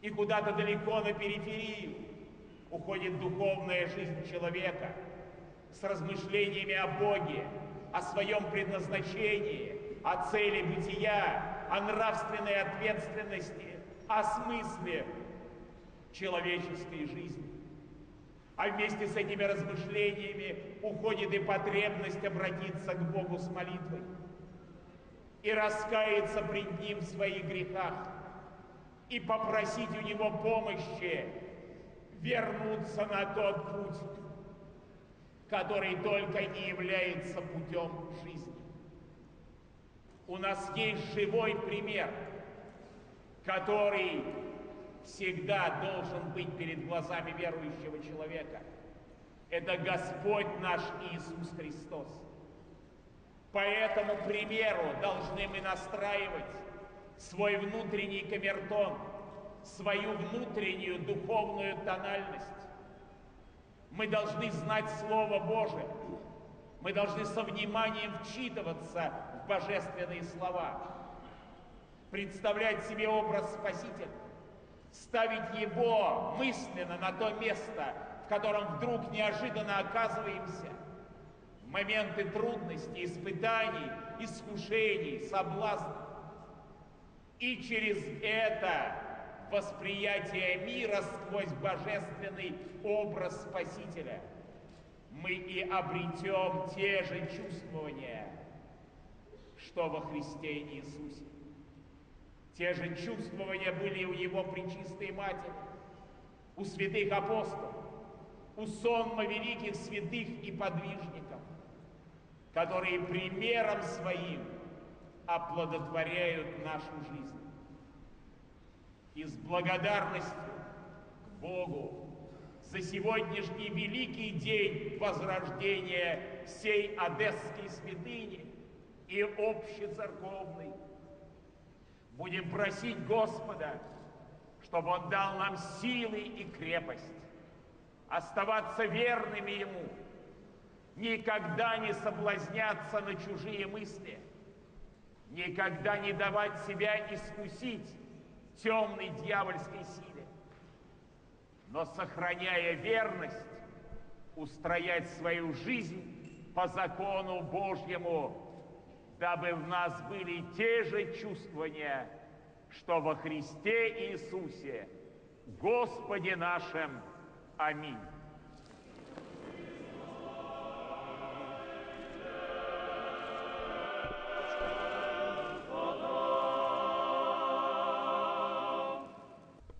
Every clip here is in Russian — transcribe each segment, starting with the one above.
И куда-то далеко на периферию уходит духовная жизнь человека с размышлениями о Боге, о своем предназначении, о цели бытия, о нравственной ответственности, о смысле человеческой жизни. А вместе с этими размышлениями уходит и потребность обратиться к Богу с молитвой и раскаяться пред Ним в своих грехах и попросить у Него помощи вернуться на тот путь, который только не является путем жизни. У нас есть живой пример, который всегда должен быть перед глазами верующего человека. Это Господь наш Иисус Христос. По этому примеру должны мы настраивать свой внутренний камертон, свою внутреннюю духовную тональность. Мы должны знать Слово Божие. Мы должны со вниманием вчитываться в божественные слова, представлять себе образ Спасителя, ставить его мысленно на то место, в котором вдруг неожиданно оказываемся в моменты трудностей, испытаний, искушений, соблазнов. И через это восприятие мира сквозь божественный образ Спасителя мы и обретем те же чувствования, что во Христе Иисусе. Те же чувствования были у его пречистой матери, у святых апостолов, у сонма великих святых и подвижников, которые примером своим оплодотворяют нашу жизнь. И с благодарностью к Богу за сегодняшний великий день возрождения всей Одесской святыни и общецерковной Будем просить Господа, чтобы Он дал нам силы и крепость, оставаться верными Ему, никогда не соблазняться на чужие мысли, никогда не давать себя искусить темной дьявольской силе, но, сохраняя верность, устроять свою жизнь по закону Божьему, дабы в нас были те же чувствования, что во Христе Иисусе, Господе нашем. Аминь.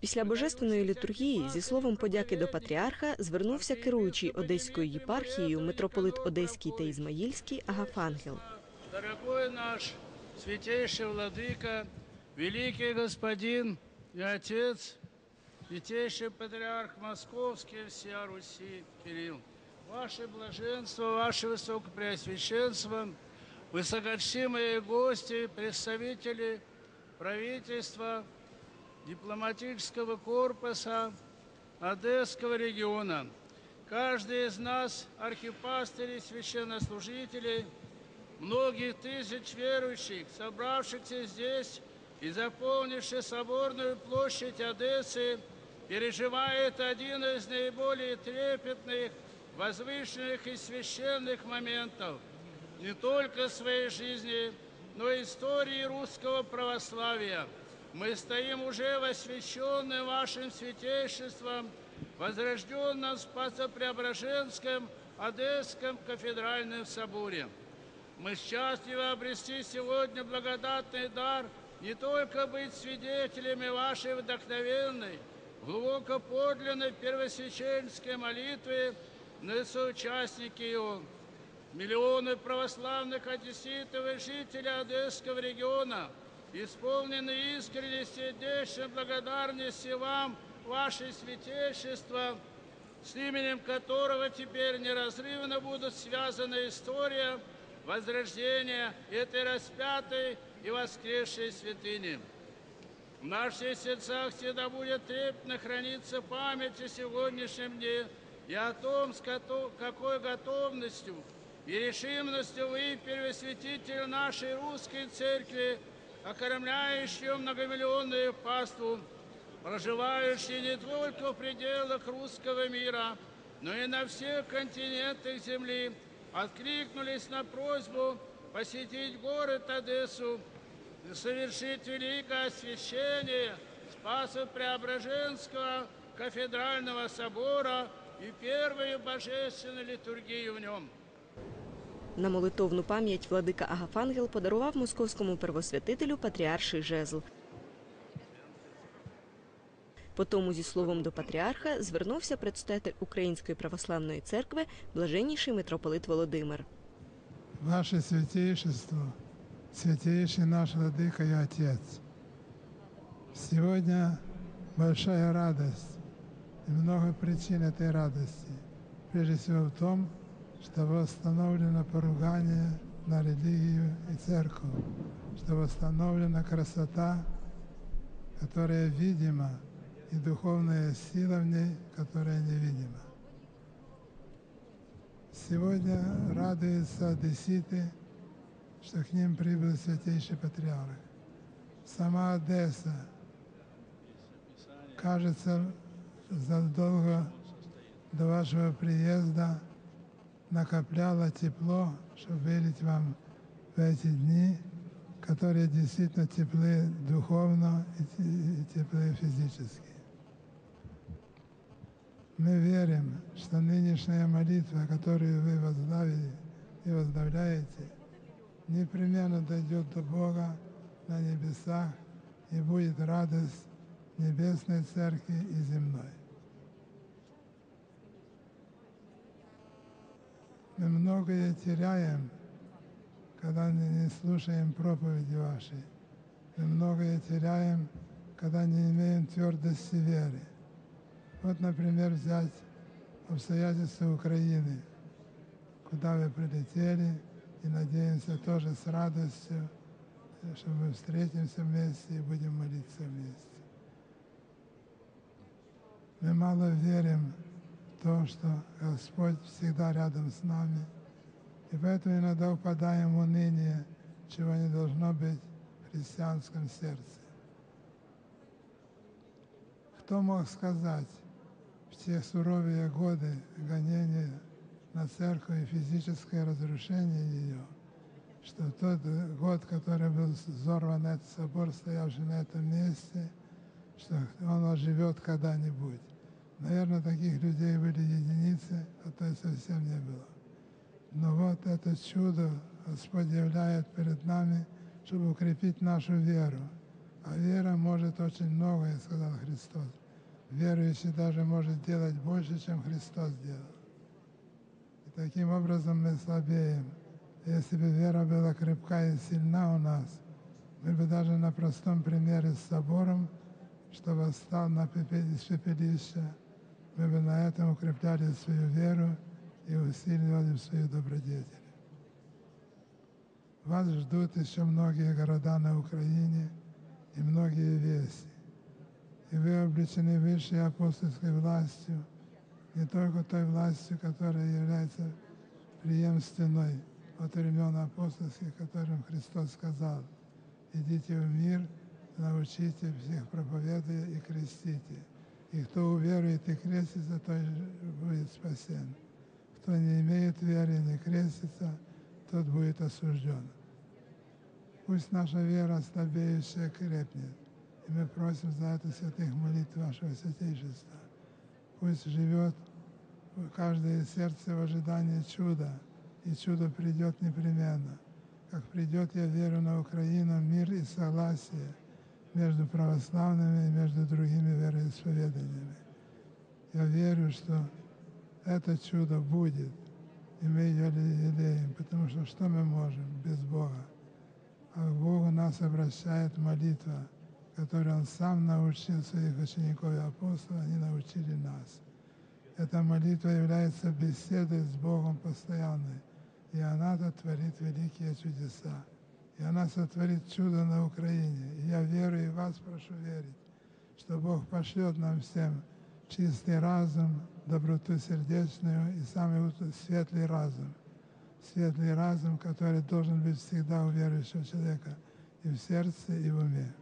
Після божественної літургії зі словом подяки до патріарха звернувся керуючий Одеською єпархією митрополит Одеський та Ізмаїльський Агафангел. Дорогой наш святейший владыка, великий господин и отец, святейший патриарх Московский всея Руси Кирилл, ваше блаженство, ваше высокопреосвященство, высокочтимые гости, представители правительства, Дипломатического корпуса Одесского региона. Каждый из нас, архипастырей, священнослужителей – многих тысяч верующих, собравшихся здесь и заполнивших соборную площадь Одессы, переживает один из наиболее трепетных, возвышенных и священных моментов не только своей жизни, но и истории русского православия. Мы стоим уже в освященном вашим святейшеством, возрожденном Спасо-Преображенском Одесском кафедральном соборе. Мы счастливы обрести сегодня благодатный дар не только быть свидетелями вашей вдохновенной, глубоко подлинной первосвященской молитвы, но и соучастники ее. Миллионы православных одесситов и жителей Одесского региона исполнены искренней сердечной благодарности вам, ваше святейшество, с именем которого теперь неразрывно будут связаны история возрождения этой распятой и воскресшей святыни. В наших сердцах всегда будет трепетно храниться память о сегодняшнем дне и о том, с какой готовностью и решимостью вы, первосвятитель нашей русской церкви, окормляющую многомиллионную паству, проживающие не только в пределах русского мира, но и на всех континентах Земли, откликнулись на просьбу посетить город Одессу совершить великое освящение Спаса Преображенского кафедрального собора и первую божественную литургию в нем. На молитовну пам'ять владика Агафангел подарував московському первосвятителю патріарший жезл. Потому зі словом до патріарха звернувся предстоятель Української православної церкви блаженніший митрополит Володимир. Ваше святейшество, святейший наш Владыка и Отец, сегодня большая радость и много причин этой радости. Прежде всего в том, что восстановлено поругание на религию и церковь, что восстановлена красота, которая видима, и духовная сила в ней, которая невидима. Сегодня радуются одесситы, что к ним прибыл святейший патриарх. Сама Одесса, кажется, задолго до вашего приезда накопляла тепло, чтобы вылить вам в эти дни, которые действительно теплы духовно и теплы физически. Мы верим, что нынешняя молитва, которую вы возглавили и возглавляете, непременно дойдет до Бога на небесах и будет радость Небесной Церкви и земной. Мы многое теряем, когда не слушаем проповеди вашей. Мы многое теряем, когда не имеем твердости веры. Вот, например, взять обстоятельства Украины, куда вы прилетели, и надеемся тоже с радостью, что мы встретимся вместе и будем молиться вместе. Мы мало верим то, что Господь всегда рядом с нами, и поэтому иногда упадаем в уныние, чего не должно быть в христианском сердце. Кто мог сказать, в те суровые годы гонения на церковь и физическое разрушение ее, что в тот год, который был взорван этот собор, стоявший на этом месте, что он оживет когда-нибудь. Наверное, таких людей были единицы, а то и совсем не было. Но вот это чудо Господь являет перед нами, чтобы укрепить нашу веру. А вера может очень многое, сказал Христос верующий даже может делать больше, чем Христос делал. И таким образом мы слабеем. Если бы вера была крепкая и сильна у нас, мы бы даже на простом примере с собором, что восстал на из пепелища, мы на этом укрепляли свою веру и усиливали свою добродетель. Вас ждут еще многие города на Украине и многие вести и вы облечены высшей апостольской властью, не только той властью, которая является преемственной от времен апостольских, которым Христос сказал, идите в мир, научите всех проповедуя и крестите. И кто уверует и крестится, тот будет спасен. Кто не имеет веры и не крестится, тот будет осужден. Пусть наша вера слабеющая крепнет. И мы просим за это святых молитв вашего святейшества. Пусть живет каждое сердце в ожидании чуда, и чудо придет непременно. Как придет, я верю, на Украину мир и согласие между православными и между другими вероисповеданиями. Я верю, что это чудо будет, и мы ее лелеем, потому что что мы можем без Бога? А к Богу нас обращает молитва – который Он сам научил своих учеников и апостолов, они научили нас. Эта молитва является беседой с Богом постоянной, и она-то творит великие чудеса. И она сотворит чудо на Украине. И я верю и вас прошу верить, что Бог пошлет нам всем чистый разум, доброту сердечную и самый светлый разум. Светлый разум, который должен быть всегда у верующего человека и в сердце, и в уме.